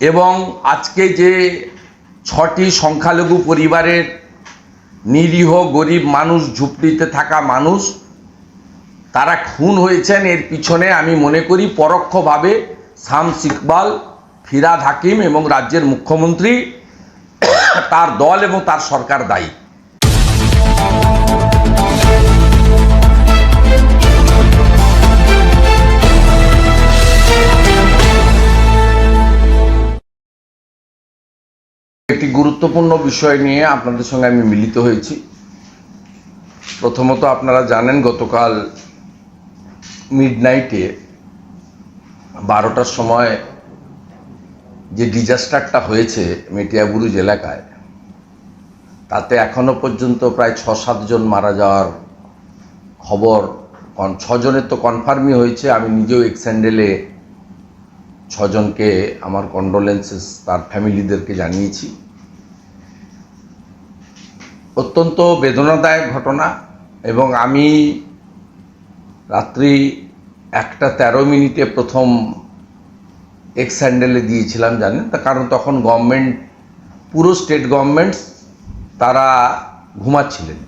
এবং আজকে যে ছটি সংখ্যালঘু পরিবারের নিরীহ গরিব মানুষ ঝুপড়িতে থাকা মানুষ, তারা খুন হয়েছেন, এর পিছনে আমি মনে করি পরোক্ষভাবে শামস সিকবাল ফিরাদ হাকিম এবং রাজ্যের মুখ্যমন্ত্রী, তার দল এবং তার সরকার দায়ী। একটি গুরুত্বপূর্ণ বিষয় নিয়ে আপনাদের সঙ্গে আমি মিলিত হয়েছি। প্রথমত আপনারা জানেন, গতকাল মিডনাইটে বারোটার সময় যে ডিজাস্টারটা হয়েছে মেটিয়াবুরুজ এলাকায় তাতে এখনও পর্যন্ত প্রায় ছ সাতজন মারা যাওয়ার খবর ছজনের তো কনফার্মই হয়েছে। আমি নিজেও এক্সেন্ডেলে ছজনকে আমার কন্ডোলেন্সেস তার ফ্যামিলিদেরকে জানিয়েছি। অত্যন্ত বেদনাদায়ক ঘটনা এবং আমি রাত্রি একটা তেরো মিনিটে প্রথম এক্স হ্যান্ডেলে দিয়েছিলাম, জানেন? তা কারণ তখন গভর্নমেন্ট পুরো স্টেট গভর্নমেন্ট তারা ঘুমাচ্ছিলেন।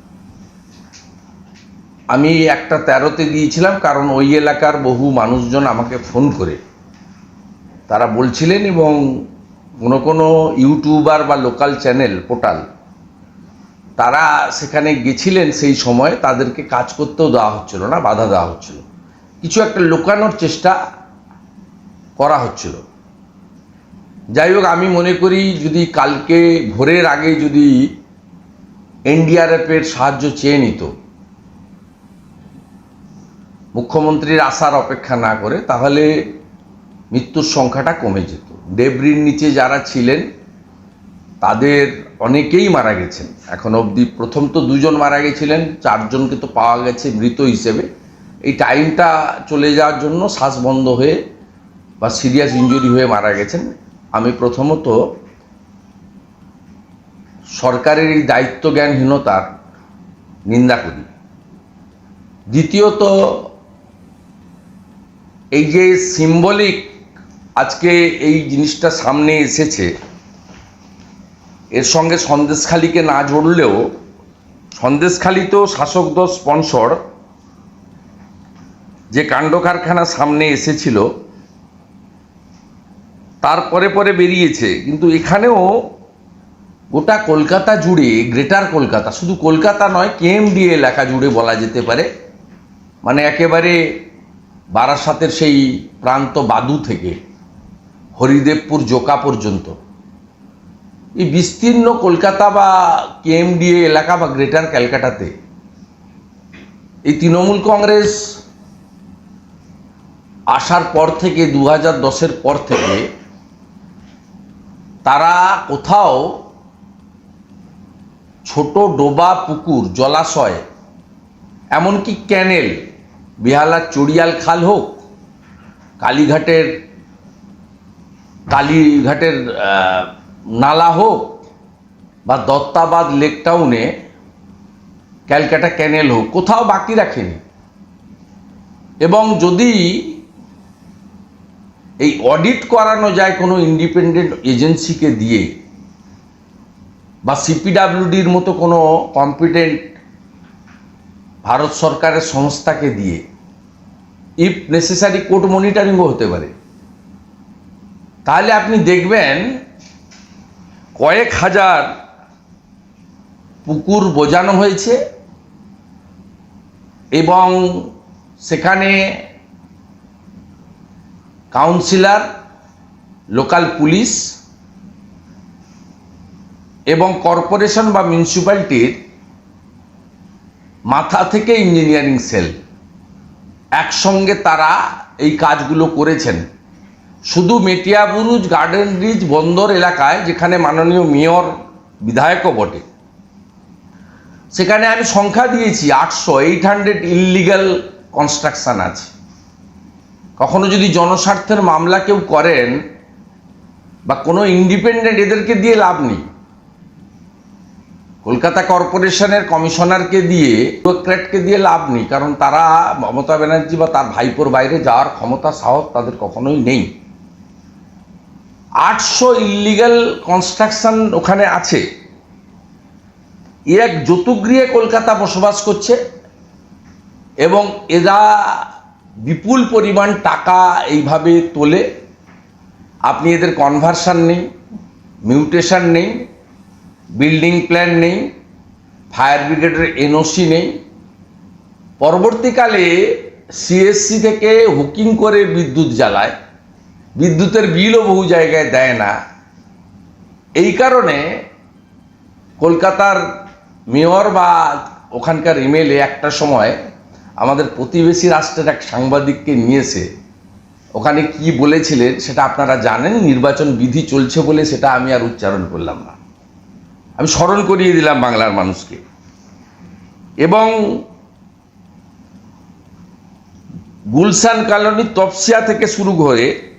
আমি একটা তেরোতে দিয়েছিলাম, কারণ ওই এলাকার বহু মানুষজন আমাকে ফোন করে। তারা বলছিলেন এবং কোনো কোনো ইউটিউবার বা লোকাল চ্যানেল, পোর্টাল, তারা সেখানে গেছিলেন সেই সময়, তাদেরকে কাজ করতেও দেওয়া হচ্ছিল না, বাধা দেওয়া হচ্ছিল। কিছু একটা লুকানোর চেষ্টা করা হচ্ছিল। যাই হোক, আমি মনে করি যদি কালকে ভোরের আগে যদি এনডিআরএফের সাহায্য চেয়ে নিত, মুখ্যমন্ত্রীর আসার অপেক্ষা না করে, তাহলে মৃত্যুর সংখ্যাটা কমে যেত। দেবরির নিচে যারা ছিলেন, তাদের অনেকেই মারা গেছেন। এখন অবধি প্রথম তো দুজন মারা গেছিলেন, চারজনকে তো পাওয়া গেছে মৃত হিসেবে। এই টাইমটা চলে যাওয়ার জন্য শ্বাস বন্ধ হয়ে বা সিরিয়াস ইঞ্জুরি হয়ে মারা গেছেন। আমি প্রথমত সরকারের এই দায়িত্ব জ্ঞানহীনতার নিন্দা করি। দ্বিতীয়ত, এই যে সিম্বলিক আজকে এই জিনিসটা সামনে এসেছে। এর সঙ্গে সন্দেশখালিকে না জড়লেও, সন্দেশখালি তো শাসক দল স্পন্সর, যে কাণ্ড কারখানা সামনে এসেছিল তারপরে পরে বেরিয়েছে। কিন্তু এখানেও গোটা কলকাতা জুড়ে, গ্রেটার কলকাতা, শুধু কলকাতা নয় কেএমডি এলাকা জুড়ে বলা যেতে পারে মানে একেবারে বারাসাতের সেই প্রান্ত বাদু থেকে। হরিদেবপুর জোকা পর্যন্ত। এই বিস্তীর্ণ কলকাতা বা কেএমডিএ এলাকা বা গ্রেটার ক্যালকাটাতে এই তৃণমূল কংগ্রেস আসার পর থেকে দু হাজার দশের পর থেকে তারা কোথাও ছোট ডোবা পুকুর, জলাশয়, এমনকি ক্যানেল বেহালার চড়িয়াল খাল হোক, কালীঘাটের কালীঘাটের নালা হোক বা দত্তাবাদ লেক টাউনে ক্যালকাটা ক্যানেল হোক, কোথাও বাকি রাখেনি। এবং যদি এই অডিট করানো যায় কোনো ইন্ডিপেন্ডেন্ট এজেন্সিকে দিয়ে বা সিপিডাব্লিউডির মতো কোনো কম্পিটেন্ট ভারত সরকারের সংস্থাকে দিয়ে, ইফ নেসেসারি কোর্ট মনিটারিংও হতে পারে। তাহলে আপনি দেখবেন কয়েক হাজার পুকুর বোজানো হয়েছে এবং সেখানে কাউন্সিলর, লোকাল পুলিশ এবং কর্পোরেশন বা মিউনিসিপ্যালিটির মাথা থেকে ইঞ্জিনিয়ারিং সেল। একসঙ্গে তারা এই কাজগুলো করেছেন। শুধু মেটিয়াবুরুজ গার্ডেন রিজ বন্দর এলাকায়, যেখানে মাননীয় মেয়র, বিধায়কও বটে। সেখানে আমি সংখ্যা দিয়েছি আটশো এইট হান্ড্রেড ইললিগাল কনস্ট্রাকশন আছে। কখনো যদি জনস্বার্থের মামলা কেউ করেন, বা কোনো ইন্ডিপেন্ডেন্ট এদেরকে দিয়ে লাভ নেই, কলকাতা কর্পোরেশনের কমিশনারকে দিয়ে বিউরোক্র্যাটকে দিয়ে লাভ নেই, কারণ তারা মমতা ব্যানার্জি বা তার ভাইপোর বাইরে যাওয়ার ক্ষমতা, সাহস তাদের কখনোই নেই। আটশো ইল্লিগাল কনস্ট্রাকশন ওখানে আছে। এক যতুগৃহে কলকাতা বসবাস করছে এবং এরা বিপুল পরিমাণ টাকা এইভাবে তোলে। আপনি এদের কনভার্সান নেই মিউটেশন নেই বিল্ডিং প্ল্যান নেই ফায়ার ব্রিগেডের এনওসি নেই। পরবর্তীকালে সিএসসি থেকে হুকিং করে বিদ্যুৎ জ্বালায়। বিদ্যুতের বিলও বহু জায়গায় দেয় না। এই কারণে কলকাতার মেয়র বা ওখানকার এমএলএ একটা সময় আমাদের প্রতিবেশী রাষ্ট্রের এক সাংবাদিককে নিয়েছে। ওখানে কি বলেছিলেন সেটা আপনারা জানেন, নির্বাচন বিধি চলছে বলে সেটা আমি আর উচ্চারণ করলাম না। আমি স্মরণ করিয়ে দিলাম বাংলার মানুষকে। এবং গুলশান কলোনি তপসিয়া থেকে শুরু করে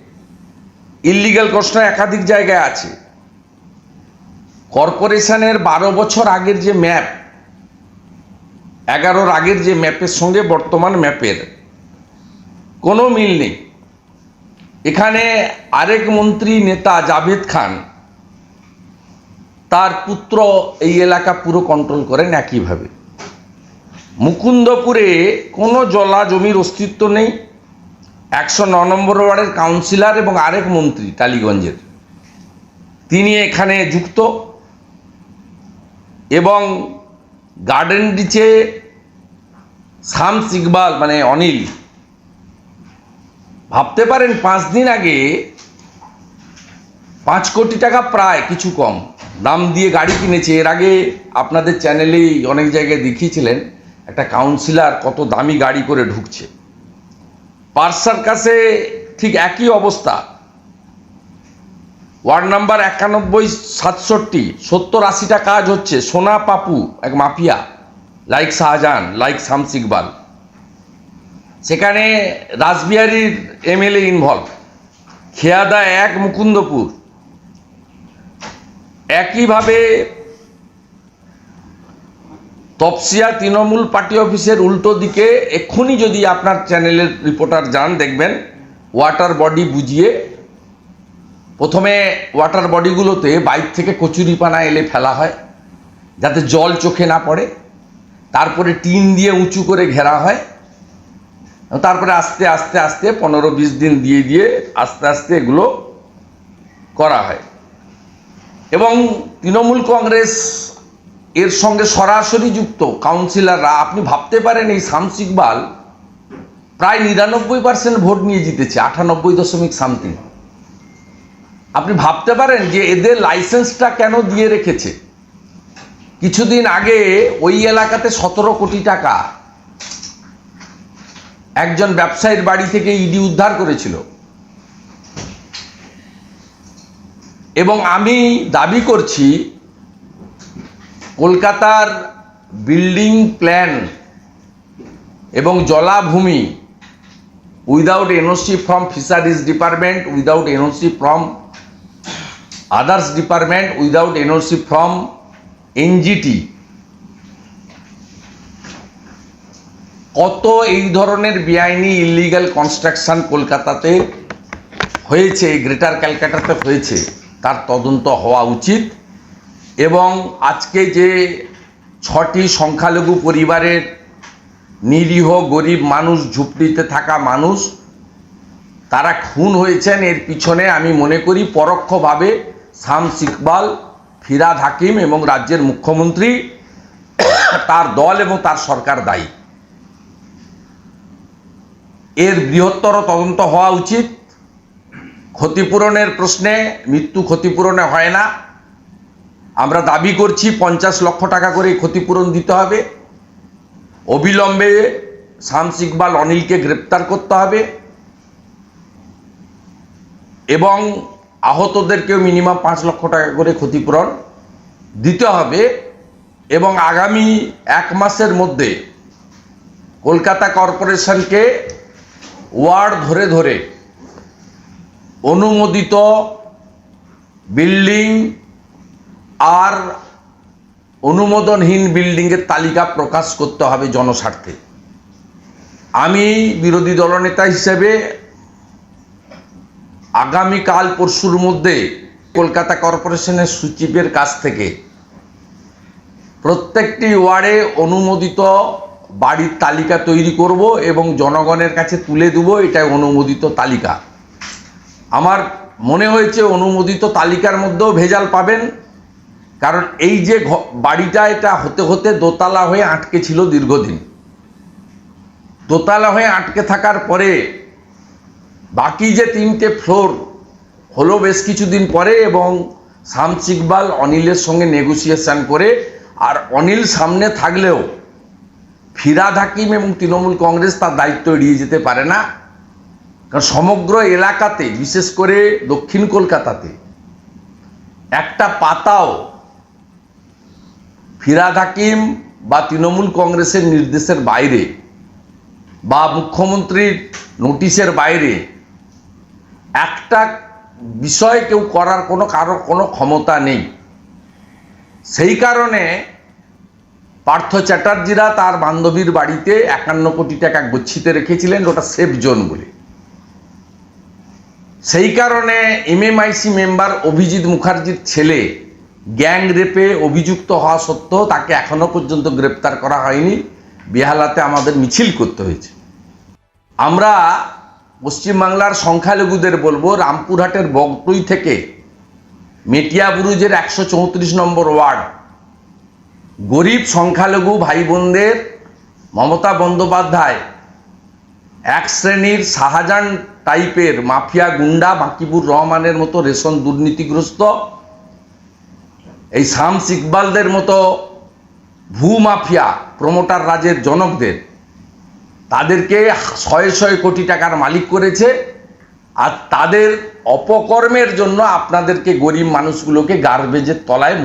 ইল্লিগাল কষ্ট একাধিক জায়গায় আছে। কর্পোরেশনের বারো বছর আগের যে ম্যাপ এগারোর আগের যে ম্যাপের সঙ্গে বর্তমান ম্যাপের কোনো মিল নেই। এখানে আরেক মন্ত্রী নেতা জাভেদ খান, তার পুত্র এই এলাকা পুরো কন্ট্রোল করেন একইভাবে। মুকুন্দপুরে কোনো জলা জমির অস্তিত্ব নেই। একশো ন নম্বর ওয়ার্ডের কাউন্সিলর এবং আরেক মন্ত্রী টালিগঞ্জের। তিনি এখানে যুক্ত এবং গার্ডেন রিচে শামস ইকবাল মানে অনিল। ভাবতে পারেন, পাঁচ দিন আগে পাঁচ কোটি টাকা প্রায়, কিছু কম, দাম দিয়ে গাড়ি কিনেছে। এর আগে আপনাদের চ্যানেলেই অনেক জায়গায় দেখিয়েছিলেন, একটা কাউন্সিলর কত দামি গাড়ি করে ঢুকছে। পার্সার কাছে ঠিক একই অবস্থা। ওয়ার্ড নাম্বার একানব্বই সাতষট্টি, সত্তর আশিটা কাজ হচ্ছে। সোনা পাপু, এক mafia, like Shahjahan, like Shams Iqbal. সেখানে রাসবিহারীর এমএলএ ইনভলভ খেয়াদা এক, মুকুন্দপুর। একইভাবে তপসিয়া তৃণমূল পার্টি অফিসের উল্টো দিকে এক্ষুনি যদি আপনার চ্যানেলের রিপোর্টার যান, দেখবেন ওয়াটার বডি বুঝিয়ে প্রথমে ওয়াটার বডিগুলোতে বাইক থেকে কচুরিপানা এলে ফেলা হয়, যাতে জল চোখে না পড়ে, তারপরে টিন দিয়ে উঁচু করে ঘেরা হয়, তারপরে আস্তে আস্তে আস্তে পনেরো বিশ দিন দিয়ে দিয়ে আস্তে আস্তে এগুলো করা হয়। এবং তৃণমূল কংগ্রেস এর সঙ্গে সরাসরি যুক্ত কাউন্সিলররা, আপনি ভাবতে পারেন এই শামস ইকবাল প্রায় নিরানব্বই পার্সেন্ট ভোট নিয়ে জিতেছে, আটানব্বই দশমিক সামথিং আপনি ভাবতে পারেন যে এদের লাইসেন্সটা কেন দিয়ে রেখেছে? কিছুদিন আগে ওই এলাকাতে সতেরো কোটি টাকা একজন ব্যবসায়ীর বাড়ি থেকে ইডি উদ্ধার করেছিল। এবং আমি দাবি করছি কলকাতার বিল্ডিং প্ল্যান এবং জলাভূমি without NOC from fisheries department, without NOC from others department, without NOC from NGT. কত এই ধরনের বেআইনি ইলিগাল কনস্ট্রাকশন কলকাতাতে হয়েছে গ্রেটার ক্যালকাটাতে হয়েছে, তার তদন্ত হওয়া উচিত। এবং আজকে যে ছটি সংখ্যালঘু পরিবারের নিরীহ গরিব মানুষ, ঝুপড়িতে থাকা মানুষ, তারা খুন হয়েছেন, এর পিছনে আমি মনে করি পরোক্ষভাবে শামস ইকবাল, ফিরাদ হাকিম এবং রাজ্যের মুখ্যমন্ত্রী তার দল এবং তার সরকার দায়ী। এর বৃহত্তর তদন্ত হওয়া উচিত। ক্ষতিপূরণের প্রশ্নে, মৃত্যু ক্ষতিপূরণে হয় না। আমরা দাবি করছি পঞ্চাশ লক্ষ টাকা করে ক্ষতিপূরণ দিতে হবে। অবিলম্বে শামস ইকবাল অনিলকে গ্রেপ্তার করতে হবে। এবং আহতদেরকেও মিনিমাম পাঁচ লক্ষ টাকা করে ক্ষতিপূরণ দিতে হবে। এবং আগামী এক মাসের মধ্যে কলকাতা কর্পোরেশনকে ওয়ার্ড ধরে ধরে অনুমোদিত বিল্ডিং আর অনুমোদনহীন বিল্ডিংয়ের তালিকা প্রকাশ করতে হবে জনস্বার্থে। আমি বিরোধী দলনেতা হিসেবে আগামীকাল পরশুর মধ্যে কলকাতা কর্পোরেশনের সচিবের কাছ থেকে প্রত্যেকটি ওয়ার্ডে অনুমোদিত বাড়ির তালিকা তৈরি করব এবং জনগণের কাছে তুলে দেব এটা অনুমোদিত তালিকা। আমার মনে হয়েছে অনুমোদিত তালিকার মধ্যেও ভেজাল পাবেন। কারণ এই যে বাড়িটা এটা হতে হতে দোতলা হয়ে আটকে ছিল দীর্ঘদিন। দোতলা হয়ে আটকে থাকার পরে বাকি যে তিনটে ফ্লোর হলো বেশ কিছুদিন পরে এবং শামস ইকবাল অনিলের সঙ্গে নেগোসিয়েশন করে আর অনিল সামনে থাকলেও ফিরাদ হাকিম এবং তৃণমূল কংগ্রেস তার দায়িত্ব এড়িয়ে যেতে পারে না। কারণ সমগ্র এলাকাতে, বিশেষ করে দক্ষিণ কলকাতাতে, একটা পাতাও ফিরাদ হাকিম বা তৃণমূল কংগ্রেসের নির্দেশের বাইরে বা মুখ্যমন্ত্রীর নোটিশের বাইরে একটা বিষয় কেউ করার কোনো কারও কোনো ক্ষমতা নেই। সেই কারণে পার্থ চ্যাটার্জিরা তার বান্ধবীর বাড়িতে একান্ন কোটি টাকা গচ্ছিতে রেখেছিলেন, ওটা সেফ জোন বলে। সেই কারণে এমএমআইসি মেম্বার অভিজিৎ মুখার্জির ছেলে গ্যাং রেপে অভিযুক্ত হওয়া সত্ত্বেও তাকে এখনও পর্যন্ত গ্রেপ্তার করা হয়নি। বেহালাতে আমাদের মিছিল করতে হয়েছে। আমরা পশ্চিমবাংলার সংখ্যালঘুদের বলব, রামপুরহাটের বগটুই থেকে মেটিয়া বুরুজের একশো চৌত্রিশ নম্বর ওয়ার্ড। গরিব সংখ্যালঘু ভাই বোনদের মমতা বন্দ্যোপাধ্যায় এক শ্রেণির শাহজাহান টাইপের মাফিয়া গুন্ডা বাকিবুর রহমানের মতো রেশন দুর্নীতিগ্রস্ত এই শামস ইকবালদের মতো ভূ মাফিয়া প্রমোটার রাজের জনকদের, তাদেরকে শয়ে শয়ে কোটি টাকার মালিক করেছে, আর তাদের অপকর্মের জন্য আপনাদেরকে গরিব মানুষগুলোকে গার্বেজের তলায়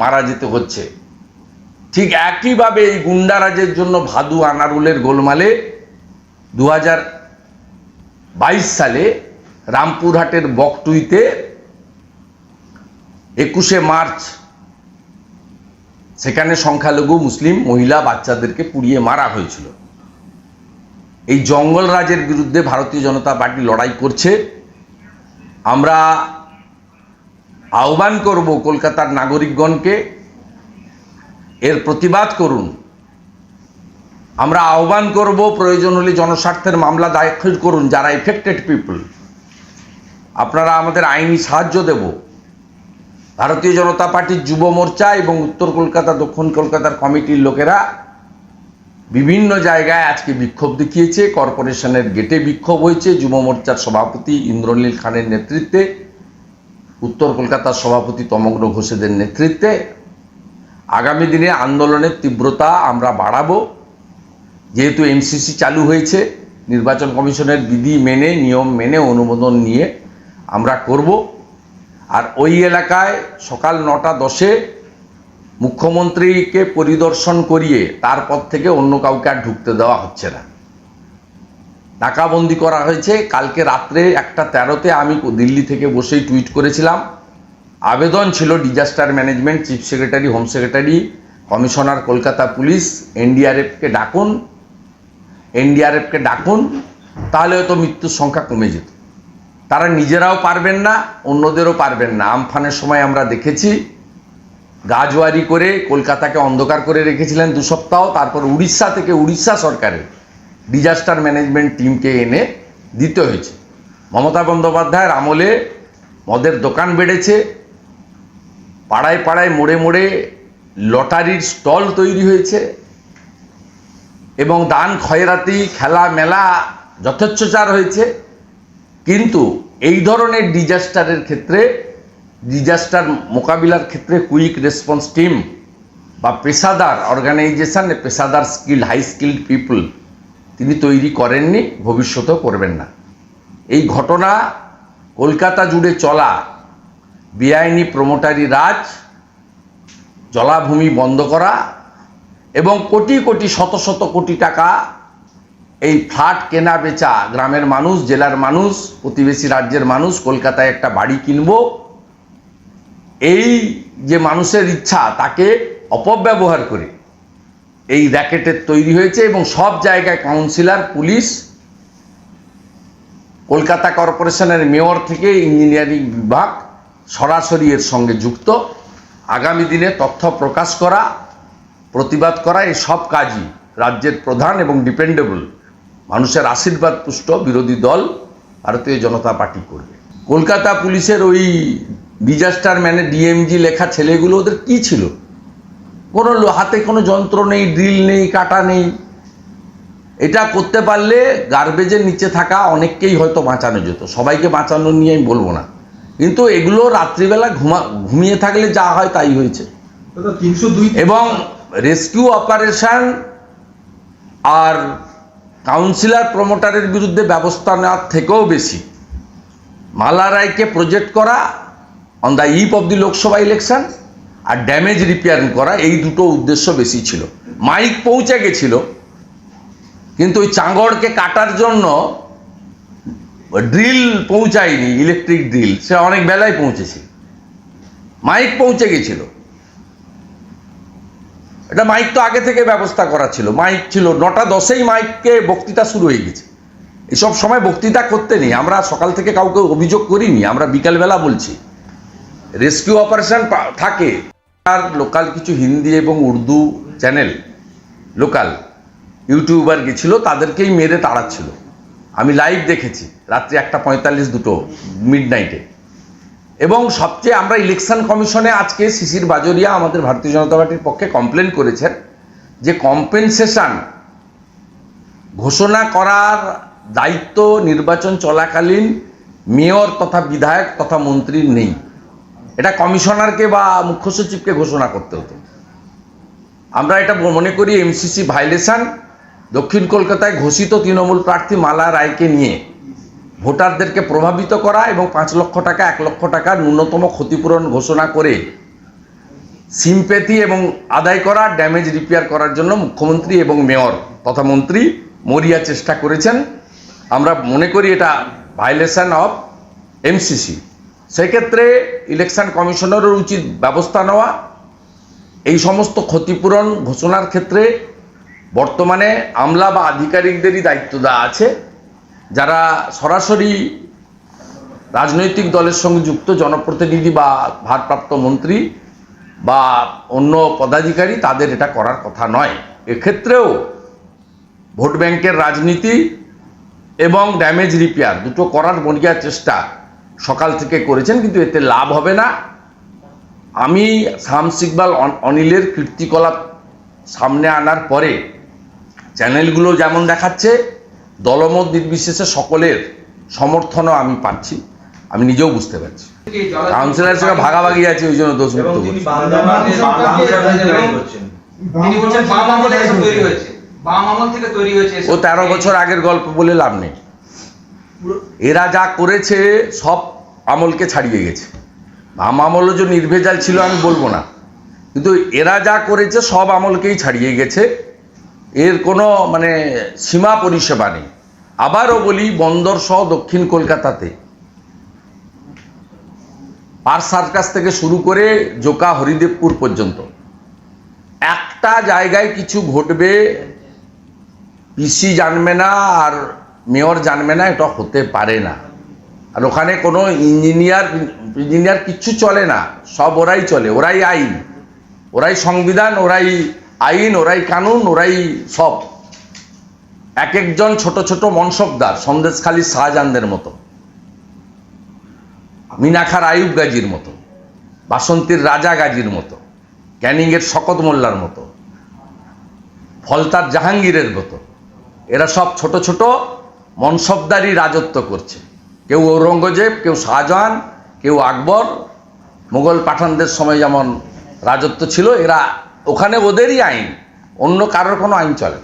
মারা যেতে হচ্ছে। ঠিক একইভাবে এই গুন্ডারাজের জন্য ভাদু আনারুলের গোলমালে দু হাজার বাইশ সালে রামপুরহাটের বকটুইতে একুশে মার্চ সেখানে সংখ্যালঘু, মুসলিম, মহিলা বাচ্চাদেরকে পুড়িয়ে মারা হয়েছিল। এই জঙ্গল রাজের বিরুদ্ধে ভারতীয় জনতা পার্টি লড়াই করছে। আমরা আহ্বান করব কলকাতার নাগরিকগণকে, এর প্রতিবাদ করুন। আমরা আহ্বান করব প্রয়োজন হলে জনস্বার্থের মামলা দাখিল করুন, যারা এফেক্টেড পিপল আপনারা আমাদের আইনি সাহায্য দেব। ভারতীয় জনতা পার্টির যুব মোর্চা এবং উত্তর কলকাতা, দক্ষিণ কলকাতার কমিটির লোকেরা বিভিন্ন জায়গায় আজকে বিক্ষোভ দেখিয়েছে। কর্পোরেশনের গেটে বিক্ষোভ হয়েছে। যুব মোর্চার সভাপতি ইন্দ্রনীল খানের নেতৃত্বে, উত্তর কলকাতার সভাপতি তমগ্র ঘোষেদের নেতৃত্বে। আগামী দিনে আন্দোলনের তীব্রতা আমরা বাড়াবো। যেহেতু এমসিসি চালু হয়েছে, নির্বাচন কমিশনের বিধি মেনে, নিয়ম মেনে, অনুমোদন নিয়ে আমরা করব। আর ওই এলাকায় সকাল নটা দশে মুখ্যমন্ত্রীকে পরিদর্শন করিয়ে তারপর থেকে অন্য কাউকে আর ঢুকতে দেওয়া হচ্ছে না। নাকাবন্দি করা হয়েছে। কালকে রাত্রে একটা তেরোতে আমি দিল্লি থেকে বসেই টুইট করেছিলাম। আবেদন ছিল disaster management, chief secretary, home secretary, commissioner, Kolkata police, এনডিআরএফকে ডাকুন এনডিআরএফকে ডাকুন, তাহলে হয়তো মৃত্যুর সংখ্যা কমে যেত। তারা নিজেরাও পারবেন না, অন্যদেরও পারবেন না। আমফানের সময় আমরা দেখেছি, গাজওয়ারি করে কলকাতাকে অন্ধকার করে রেখেছিলেন দু সপ্তাহ, তারপর উড়িষ্যা থেকে উড়িষ্যা সরকারের ডিজাস্টার ম্যানেজমেন্ট টিমকে এনে দিতে হয়েছে। মমতা বন্দ্যোপাধ্যায়ের আমলে মদের দোকান বেড়েছে, পাড়ায় পাড়ায় মোড়ে মোড়ে লটারির স্টল তৈরি হয়েছে, এবং দান খয়রাতি খেলা মেলা যথেচ্ছচার হয়েছে। কিন্তু এই ধরনের ডিজাস্টারের ক্ষেত্রে, ডিজাস্টার মোকাবিলার ক্ষেত্রে কুইক রেসপন্স টিম বা পেশাদার অর্গানাইজেশন, পেশাদার স্কিল, হাই স্কিল্ড পিপল, তিনি তৈরি করেননি, ভবিষ্যতেও করবেন না। এই ঘটনা কলকাতা জুড়ে চলা, বেআইনি প্রমোটারি রাজ, জলাভূমি বন্ধ করা এবং কোটি কোটি, শত শত কোটি টাকা এই ফ্ল্যাট কেনা বেচা গ্রামের মানুষ, জেলার মানুষ, প্রতিবেশী রাজ্যের মানুষ কলকাতায় একটা বাড়ি কিনবো, এই যে মানুষের ইচ্ছা তাকে অপব্যবহার করে। এই র্যাকেটের তৈরি হয়েছে এবং সব জায়গায় কাউন্সিলর, পুলিশ, কলকাতা কর্পোরেশনের মেয়র থেকে ইঞ্জিনিয়ারিং বিভাগ সরাসরি এর সঙ্গে যুক্ত। আগামী দিনে তথ্য প্রকাশ করা, প্রতিবাদ করা এই সব কাজই রাজ্যের প্রধান এবং ডিপেন্ডেবল মানুষের আশীর্বাদ পুষ্ট বিরোধী দল ভারতীয় জনতা পার্টি করবে। কলকাতা পুলিশের ওই ডিজাস্টার ম্যানে ডিএমজি লেখা ছেলেগুলো ওদের কি ছিল? কোনো হাতে কোনো যন্ত্র নেই ড্রিল নেই কাটা নেই। এটা করতে পারলে গার্বেজের নিচে থাকা অনেককেই হয়তো বাঁচানো যেত। সবাইকে বাঁচানো নিয়ে আমি বলব না। কিন্তু এগুলো রাত্রিবেলা ঘুমা ঘুমিয়ে থাকলে যা হয় তাই হয়েছে। তিনশো দুই এবং রেস্কিউ অপারেশন আর কাউন্সিলর, প্রমোটারের বিরুদ্ধে ব্যবস্থা নেওয়ার থেকেও বেশি। মালা রায়কে প্রজেক্ট করা on the eve of the Lok Sabha election R damage repairing করা, এই দুটো উদ্দেশ্য বেশি ছিল। মাইক পৌঁছে গেছিল, কিন্তু ওই চাঙ্গড়কে কাটার জন্য ড্রিল পৌঁছায়নি ইলেকট্রিক ড্রিল সে অনেক বেলায় পৌঁছেছে। মাইক পৌঁছে গেছিল। এটা মাইক তো আগে থেকে ব্যবস্থা করা ছিল, মাইক ছিল, নটা দশেই মাইককে বক্তৃতা শুরু হয়ে গেছে। এসব সময় বক্তৃতা করতে নেই, আমরা সকাল থেকে কাউকে অভিযোগ করিনি, আমরা বিকালবেলা বলছি। রেস্কিউ অপারেশন থাকে। আর লোকাল কিছু হিন্দি এবং উর্দু চ্যানেল, লোকাল ইউটিউবার গেছিল, তাদেরকেই মেরে তাড়াচ্ছিল। আমি লাইভ দেখেছি, রাত্রি একটা পঁয়তাল্লিশ দুটো মিড নাইটে এবং সবচেয়ে আমরা ইলেকশন কমিশনে আজকে শিশির বাজরিয়া আমাদের ভারতীয় জনতা পার্টির পক্ষে কমপ্লেন করেছেন যে কম্পেনসেশন ঘোষণা করার দায়িত্ব নির্বাচন চলাকালীন মেয়র তথা বিধায়ক তথা মন্ত্রীর নেই। এটা কমিশনারকে বা মুখ্য সচিবকে ঘোষণা করতে হতো। আমরা এটা মনে করি এমসিসি ভাইলেশন দক্ষিণ কলকাতায় ঘোষিত তৃণমূল প্রার্থী মালা রায়কে নিয়ে ভোটারদেরকে প্রভাবিত করা এবং পাঁচ লক্ষ টাকা, এক লক্ষ টাকা ন্যূনতম ক্ষতিপূরণ ঘোষণা করে সিম্পেথি এবং আদায় করা, ড্যামেজ রিপেয়ার করার জন্য মুখ্যমন্ত্রী এবং মেয়র তথা মন্ত্রী মরিয়া চেষ্টা করেছেন। আমরা মনে করি এটা ভাইলেশন অফ এমসিসি। সেক্ষেত্রে ইলেকশন কমিশনারের উচিত ব্যবস্থা নেওয়া। এই সমস্ত ক্ষতিপূরণ ঘোষণার ক্ষেত্রে বর্তমানে আমলা বা আধিকারিকদেরই দায়িত্ব দেওয়া আছে। যারা সরাসরি রাজনৈতিক দলের সঙ্গে যুক্ত, জনপ্রতিনিধি বা ভারপ্রাপ্ত মন্ত্রী বা অন্য পদাধিকারী, তাদের এটা করার কথা নয়। এক্ষেত্রেও ভোট ব্যাংকের রাজনীতি এবং ড্যামেজ রিপেয়ার দুটো করার বনিয়ার চেষ্টা সকাল থেকে করেছেন, কিন্তু এতে লাভ হবে না। আমি শামস ইকবাল অন- অনিলের কীর্তিকলাপ সামনে আনার পরে চ্যানেলগুলো যেমন দেখাচ্ছে দলমত নির্বিশেষে সকলের সমর্থনও আমি পাচ্ছি। আমি নিজেও বুঝতে পারছি। কাউন্সিলরের সঙ্গে ভাগাভাগি আছে ওই জন্য দোষ মুক্ত। ও তেরো বছর আগের গল্প বলে লাভ নেই। এরা যা করেছে সব আমলকে ছাড়িয়ে গেছে। বাম আমলও যে নির্ভেজাল ছিল আমি বলব না। কিন্তু এরা যা করেছে সব আমলকেই ছাড়িয়ে গেছে। এর কোনো মানে সীমা পরিষেবা নেই। আবারও বলি, বন্দর সহ দক্ষিণ কলকাতাতে। পার সার্কাস থেকে শুরু করে জোকা হরিদেবপুর পর্যন্ত। একটা জায়গায় কিছু ঘটবে পিসি জানবে না আর মেয়র জানবে না, এটা হতে পারে না। আর ওখানে কোনো ইঞ্জিনিয়ার ইঞ্জিনিয়ার কিচ্ছু চলে না, সব ওরাই চলে, ওরাই আইন। ওরাই সংবিধান, ওরাই আইন ওরাই কানুন, ওরাই সব। এক একজন ছোট ছোট মনসবদার, সন্দেশখালী শাহজাহানদের মতো। মিনাখার আয়ুব গাজীর মতো, বাসন্তীর রাজা গাজীর মতো, ক্যানিংয়ের শকত মোল্লার মতো, ফলতার জাহাঙ্গীরের মতো। এরা সব ছোট ছোট মনসবদারি রাজত্ব করছে। কেউ ঔরঙ্গজেব, কেউ শাহজাহান, কেউ আকবর। মুঘল পাঠানদের সময় যেমন রাজত্ব ছিল, এরা ওখানে ওদেরই আইন অন্য কারোর কোনো আইন চলে।